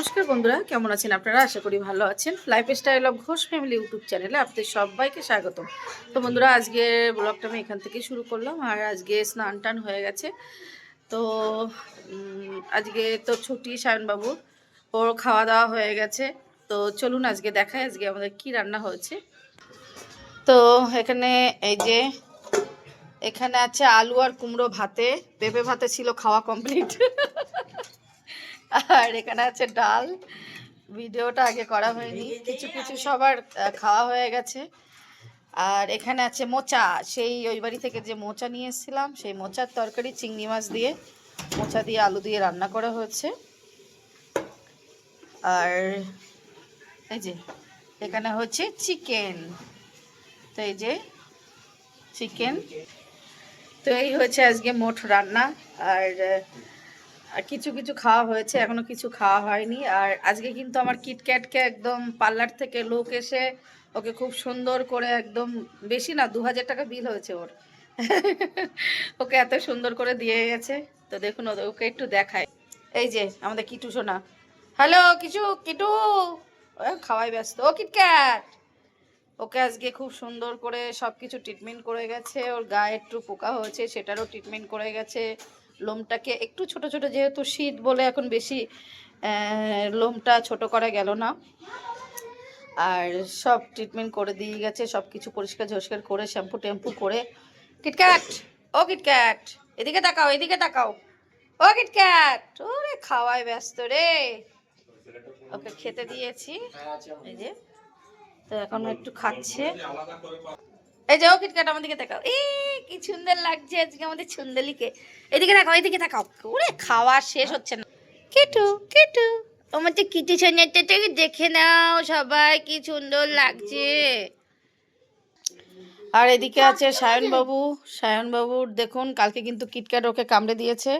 নমস্কার বন্ধুরা, কেমন আছেন আপনারা? আশা করি ভালো আছেন। Lifestyle of Ghosh family YouTube চ্যানেলে আপনাদের সবাইকে স্বাগতম। তো বন্ধুরা, আজকে ব্লগটা আমি এখান থেকে শুরু করলাম আর আজকে স্নান টান হয়ে গেছে। তো আজকে তো ছুটি সায়নবাবুর ওর খাওয়া দাওয়া হয়ে গেছে। তো চলুন আজকে দেখায় আজকে আমাদের কি রান্না হয়েছে। তো এখানে এই যে, এখানে আছে আলু আর কুমড়ো ভাতে। পেঁপে ভাতে ছিল খাওয়া কমপ্লিট আর এখানে আছে ডাল। ভিডিওটা আগে করা হয়নি। কিছু কিছু সবার খাওয়া হয়ে গেছে। আর এখানে আছে মোচা। সেই ওই বাড়ি থেকে যে মোচা নিয়ে এসেছিলাম, সেই মোচার তরকারি চিংড়ি মাছ দিয়ে, মোচা দিয়ে আলু দিয়ে রান্না করা হয়েছে। আর এই যে, এখানে হচ্ছে চিকেন। তো এই যে, চিকেন। তো এই হচ্ছে আজকে মোট রান্না। আর কিছু কিছু খাওয়া হয়েছে, এখনও কিছু খাওয়া হয়নি। আর আজকে কিন্তু আমার কিটক্যাটকে একদম পার্লার থেকে লোক এসে ওকে খুব সুন্দর করে একদম বেশি না দু হাজার টাকা বিল হয়েছে ওর। ওকে এত সুন্দর করে দিয়ে গেছে। তো দেখুন ওকে একটু দেখায় এই যে আমাদের কিটু সোনা। হ্যালো কিছু কিটু। খাওয়াই ব্যস্ত। ও কিটক্যাট ওকে আজকে খুব সুন্দর করে সব কিছু ট্রিটমেন্ট করে গেছে। ওর গায়ে একটু পোকা হয়েছে, সেটারও ট্রিটমেন্ট করে গেছে। লোমটাকে একটু ছোট ছোট, যেহেতু শীত বলে এখন বেশি লোমটা ছোট করা গেল না। আর সব ট্রিটমেন্ট করে দিয়ে গেছে সব কিছু পরিষ্কার ঝরিষ্কার করে শ্যাম্পু ট্যাম্পু করে। কিটক্যাট ও কিটক্যাট এদিকে তাকাও এদিকে তাকাও। ও কিটক্যাট ওরে খাওয়ায় ব্যস্ত রে। ওকে খেতে দিয়েছি। এই যে, তো এখন একটু খাচ্ছে। এই যে ও কিটক্যাট আমার দিকে তাকাও এই, কি সুন্দর লাগছে আজকে আমাদের সুন্দরীকে। এদিকে তাকাও এদিকে তাকাও ওরে, খাওয়া শেষ হচ্ছে না। কিটু কিটু আমার তো কিটু সোনাটাকে দেখে নাও সবাই, কি সুন্দর লাগছে। আর এদিকে আছে সায়নবাবু। সায়নবাবুর দেখুন, কালকে কিন্তু কিটক্যাট ওকে কামড়ে দিয়েছে।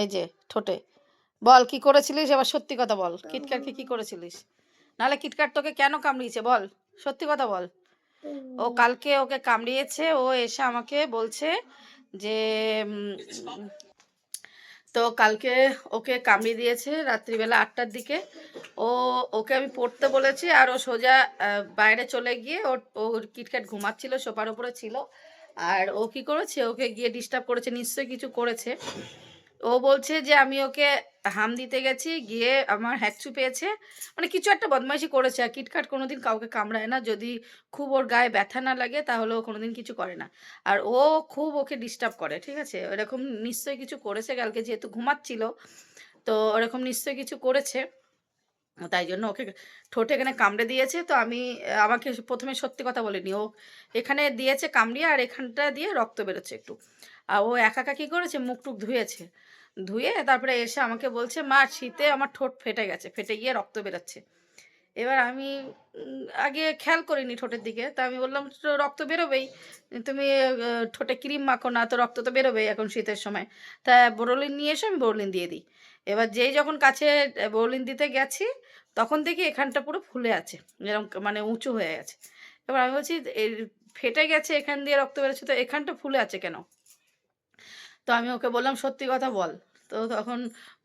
এই যে, ঠোঁটে। বল, কি করেছিলিস? এবার সত্যি কথা বল। কিটক্যাটকে কি করেছিলিস? নাহলে কিটক্যাট তোকে কেন কামড়িয়েছে? বল, সত্যি কথা বল। ও কালকে ওকে কামড়িয়েছে ও এসে আমাকে বলছে যে তো কালকে ওকে কামড়িয়ে দিয়েছে রাত্রিবেলা আটটার দিকে। ও ওকে আমি পড়তে বলেছি আর ও সোজা বাইরে চলে গিয়ে ওর ওর কিটক্যাট ঘুমাচ্ছিল সোফার উপরে ছিল। আর ও কি করেছে? ওকে গিয়ে ডিস্টার্ব করেছে নিশ্চয়ই কিছু করেছে। ও বলছে যে, আমি ওকে হাম দিতে গেছি, গিয়ে আমার হ্যাকচু পেয়েছে। মানে কিছু একটা বদমাইশি করেছে আর কিটকাট কোনোদিন কাউকে কামড়ায় না। যদি খুব ওর গায়ে ব্যথা না লাগে, তাহলে ও কোনোদিন কিছু করে না। আর ও খুব ওকে ডিস্টার্ব করে, ঠিক আছে? এরকম নিশ্চয়ই কিছু করেছে, কালকে যেহেতু ঘুমাচ্ছিল, তো ওরকম নিশ্চয়ই কিছু করেছে। তাই জন্য ওকে ঠোঁটে এখানে কামড়ে দিয়েছে। তো আমি, আমাকে প্রথমে সত্যি কথা বলিনি। ও এখানে দিয়েছে কামড়িয়ে, আর এখানটা দিয়ে রক্ত বেরোচ্ছে একটু। আর ও একা একা কী করেছে? মুখ টুক ধুয়েছে। ধুয়ে তারপরে এসে আমাকে বলছে, মা, শীতে আমার ঠোঁট ফেটে গেছে, ফেটে গিয়ে রক্ত বেরোচ্ছে। এবার আমি আগে খেয়াল করিনি ঠোঁটের দিকে, তা আমি বললাম রক্ত বেরোবেই, তুমি ঠোঁটে ক্রিম মাখো না, তো রক্ত তো বেরোবেই এখন শীতের সময়। তা বোরোলিন নিয়ে এসে আমি বোরোলিন দিয়ে দিই। এবার যেই যখন কাছে বোরোলিন দিতে গেছি, তখন দেখি এখানটা পুরো ফুলে আছে এরকম মানে উঁচু হয়ে গেছে। এবার আমি বলছি ফেটে গেছে, এখান দিয়ে রক্ত বেরোচ্ছে, তো এখানটা ফুলে আছে কেন? তো আমি ওকে বললাম, সত্যি কথা বল। তো তখন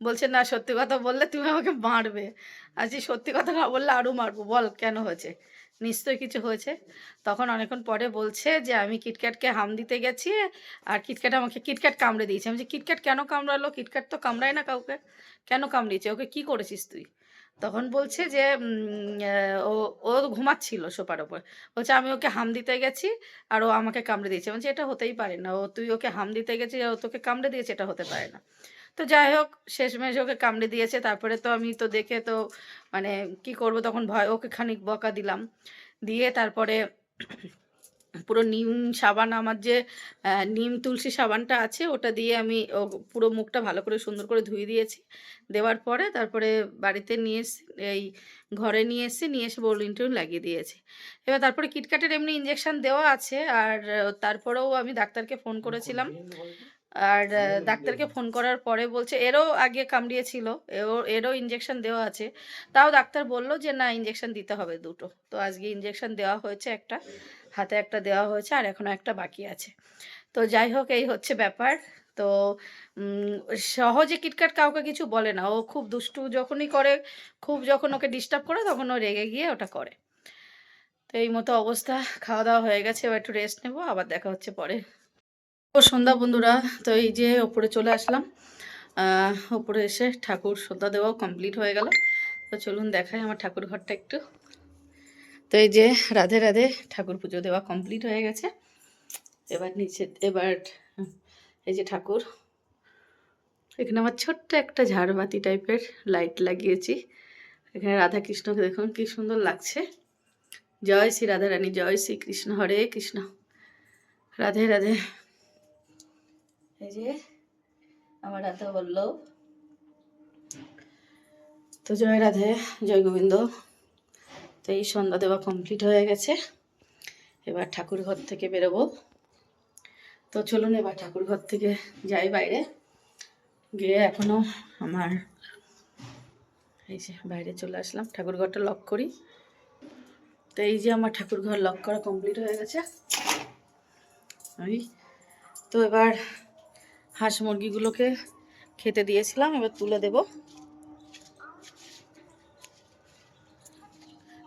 বলছে, না, সত্যি কথা বললে তুমি আমাকে মারবে। আজকে সত্যি কথা না বললে আরও মারবো। বল, কেন হয়েছে? নিশ্চয়ই কিছু হয়েছে। তখন অনেকক্ষণ পরে বলছে যে, আমি কিটক্যাটকে হাম দিতে গেছি আর কিটক্যাট আমাকে, কিটক্যাট কামড়ে দিয়েছে। আমি যে কিটক্যাট কেন কামড়ালো? কিটক্যাট তো কামড়ায় না কাউকে। কেন কামড়িয়েছে? ওকে কি করেছিস তুই? তখন বলছে যে ও ও ঘুমাচ্ছিল সোফার ওপর। বলছে, আমি ওকে হাম দিতে গেছি আর ও আমাকে কামড়ে দিয়েছে। বলছে, এটা হতেই পারে না। ও, তুই ওকে হাম দিতে গেছিস আর ও তোকে কামড়ে দিয়েছে, এটা হতে পারে না। তো যাই হোক শেষমেশ ওকে কামড়ে দিয়েছে। তারপরে তো আমি তো দেখে তো মানে কি করব তখন ভয় ওকে খানিক বকা দিলাম। দিয়ে তারপরে পুরো নিম সাবান আমার যে নিম তুলসী সাবানটা আছে ওটা দিয়ে আমি ও পুরো মুখটা ভালো করে সুন্দর করে ধুয়ে দিয়েছি। দেওয়ার পরে তারপরে বাড়িতে নিয়ে এসে এই ঘরে নিয়ে এসে নিয়ে এসে বোরলিন টোন লাগিয়ে দিয়েছি। এবার তারপরে কিটকাটের এমনি ইঞ্জেকশন দেওয়া আছে আর তারপরেও আমি ডাক্তারকে ফোন করেছিলাম। আর ডাক্তারকে ফোন করার পরে বলছে এরও আগে কামড়িয়েছিল এরও এরও ইঞ্জেকশন দেওয়া আছে। তাও ডাক্তার বলল যে না ইঞ্জেকশন দিতে হবে দুটো। তো আজকে ইঞ্জেকশন দেওয়া হয়েছে একটা হাতে একটা দেওয়া হয়েছে আর এখনও একটা বাকি আছে। তো যাই হোক এই হচ্ছে ব্যাপার। তো সহজে কিটকাট কাউকে কিছু বলে না। ও খুব দুষ্টু যখনই করে খুব যখন ওকে ডিস্টার্ব করে তখন ও রেগে গিয়ে ওটা করে। তো এই মতো অবস্থা। খাওয়া দাওয়া হয়ে গেছে এবার একটু রেস্ট নেব আবার দেখা হচ্ছে পরে। সন্ধ্যা বন্ধুরা, তো এই যে ওপরে চলে আসলাম। ওপরে এসে ঠাকুর সন্ধ্যা দেওয়াও কমপ্লিট হয়ে গেল। তো চলুন দেখাই আমার ঠাকুর ঘরটা একটু। তো এই যে রাধে রাধে ঠাকুর পুজো দেওয়া কমপ্লিট হয়ে গেছে। এবার নিচে, এবার এই যে ঠাকুর। এখানে আমার ছোট্ট একটা ঝাড়বাতি টাইপের লাইট লাগিয়েছি। এখানে রাধা কৃষ্ণকে দেখুন, কি সুন্দর লাগছে। জয় শ্রী রাধা রানী জয় শ্রী কৃষ্ণ, হরে কৃষ্ণ। রাধে রাধে। এই যে আমার রাধা বল্লভ। তো জয় রাধে, জয় গোবিন্দ। তো এই সন্ধ্যা দেওয়া কমপ্লিট হয়ে গেছে। এবার ঠাকুর ঘর থেকে বেরোবো। তো চলুন এবার ঠাকুর ঘর থেকে যাই বাইরে। গিয়ে এখনও আমার এই যে বাইরে চলে আসলাম, ঠাকুর ঘরটা লক করি। তো এই যে আমার ঠাকুর ঘর লক করা কমপ্লিট হয়ে গেছে। ওই। তো এবার হাঁস মুরগিগুলোকে খেতে দিয়েছিলাম, এবার তুলে দেব।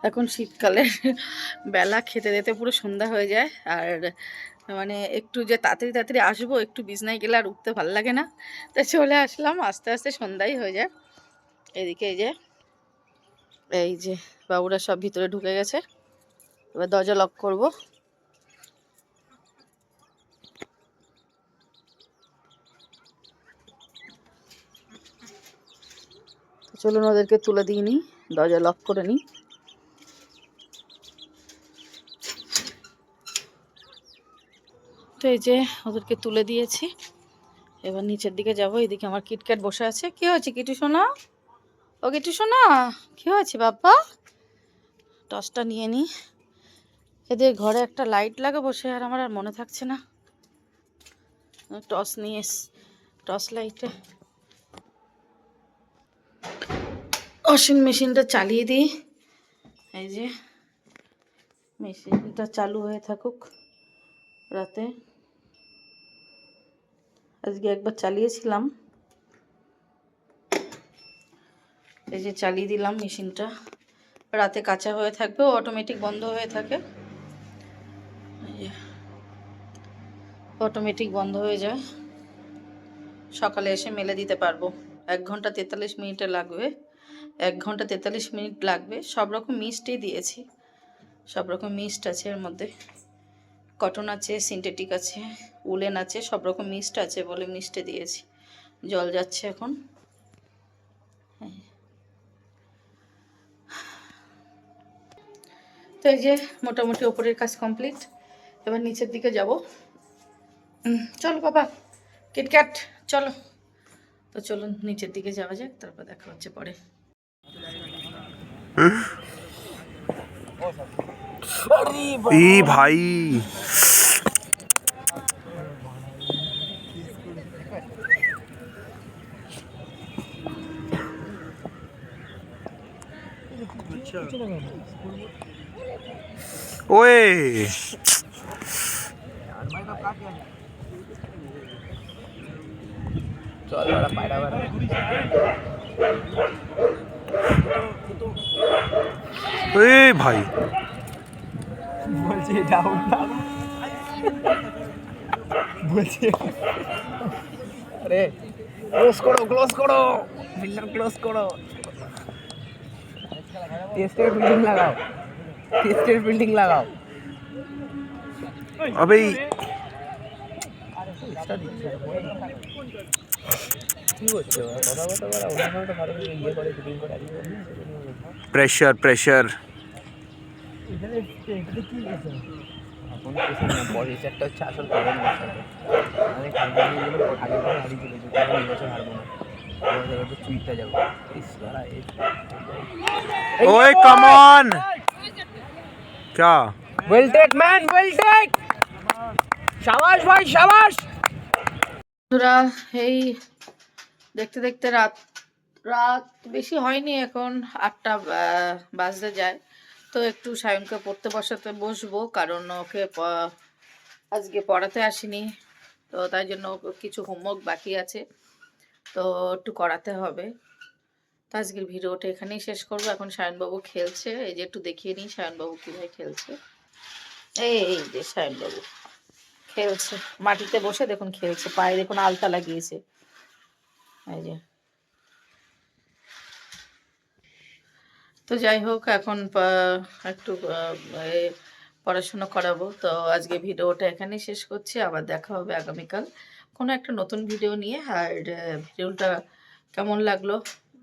এখন শীতকালে বেলা খেতে দিতে পুরো সন্ধ্যা হয়ে যায়, আর মানে একটু যে তাড়াতাড়ি তাড়াতাড়ি আসব, একটু বিছনায় গেলে আর উঠতে ভালো লাগে না। তাই চলে আসলাম, আস্তে আস্তে সন্ধ্যাই হয়ে যায়। এদিকে এই যে এই যে বাবুরা সব ভিতরে ঢুকে গেছে। এবার দরজা লক করব। তো চলুন ওদেরকে তুলে দিই নি দরজা লক করে নিই। তো এই যে ওদেরকে তুলে দিয়েছি। এবার নিচের দিকে যাব, এদিকে আমার কিটক্যাট বসে আছে। কি হয়েছে কিটু সোনা? ও কিটু সোনা, কি হয়েছে বাবা টসটা নিয়ে নিই এদের ঘরে একটা লাইট লাগে বসে, আর আমার আর মনে থাকছে না। টস নিয়ে টর্চ লাইটে ওয়াশিং মেশিনটা চালিয়ে দিই। এই যে মেশিনটা চালু হয়ে থাকুক রাতে। আজকে একবার চালিয়েছিলাম। এই যে চালিয়ে দিলাম মেশিনটা। রাতে কাঁচা হয়ে থাকবে অটোমেটিক বন্ধ হয়ে থাকে। অটোমেটিক বন্ধ হয়ে যায়। সকালে এসে মেলে দিতে পারব। এক ঘণ্টা তেতাল্লিশ মিনিটে লাগবে, এক ঘণ্টা তেতাল্লিশ মিনিট লাগবে, সব রকম মিস্টই দিয়েছি। সব রকম মিস্ট আছে এর মধ্যে। কটন আছে, সিনথেটিক আছে, উলেন আছে, সব রকম মিস্ট আছে বলে মিস্টে দিয়েছি। জল যাচ্ছে এখন। তো এই যে মোটামুটি ওপরের কাজ কমপ্লিট, এবার নিচের দিকে যাব। চলো বাবা, কিটক্যাট, চলো। তো চলুন নিচের দিকে যাওয়া যাক তারপর দেখা হচ্ছে পরে। ভাই। ওয়ে। এ ভাই। বলছি ওটা বলছি আরে ক্লোজ করো ক্লোজ করো। ফিল্টার ক্লোজ করো। টেস্টের বিল্ডিং লাগাও। টেস্টের বিল্ডিং লাগাও। রিক্সা রিক্সা কী করছে ওরা কথা কথা বলা ওরা তো ভালো করে ইয়ে করে ফিটিং করে আগে প্রেশার প্রেশার এখানে এখানে কী আছে এখন কিছু না বড় রিচারটা হচ্ছে আসল কারণ মানে কালকে আগে করে হারিয়ে চলে যেত কারণ এবছর হারবো না ओए कम ऑन क्या will take man will take शाबाश भाई शाबाश বন্ধুরা, এই দেখতে দেখতে রাত রাত বেশি হয়নি এখন, আটটা বাজতে যায়। তো একটু সায়নকে পড়তে বসাতে বসবো, কারণ ওকে আজকে পড়াতে আসিনি। তো তাই জন্য কিছু হোমওয়ার্ক বাকি আছে, তো একটু করাতে হবে। তো আজকের ভিডিওটা এখানেই শেষ করব। এখন সায়নবাবু খেলছে, এই যে একটু দেখিয়ে নিই সায়নবাবু কীভাবে খেলছে। এই যে সায়নবাবু। খেলছে মাটিতে বসে দেখুন খেলছে পায়ে দেখুন আলতা লাগিয়েছে। এই যে। তো যাই হোক, এখন একটু পড়াশোনা করাবো। তো আজকে ভিডিওটা এখানেই শেষ করছি, আবার দেখা হবে আগামীকাল। কোনো একটা নতুন ভিডিও নিয়ে, আর ভিডিওটা কেমন লাগল?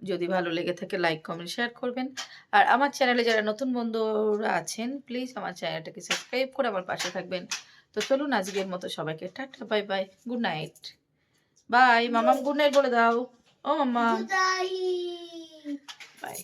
যদি ভালো লেগে থাকে, লাইক, কমেন্ট, শেয়ার করবেন। আর আমার চ্যানেলে যারা নতুন বন্ধুরা আছেন, প্লিজ আমার চ্যানেলটাকে সাবস্ক্রাইব করে আমার পাশে থাকবেন। তো চলুন আজকের মতো সবাইকে tata bye bye good night bye মামাম গুড নাইট বলে দাও। ও মামা বাই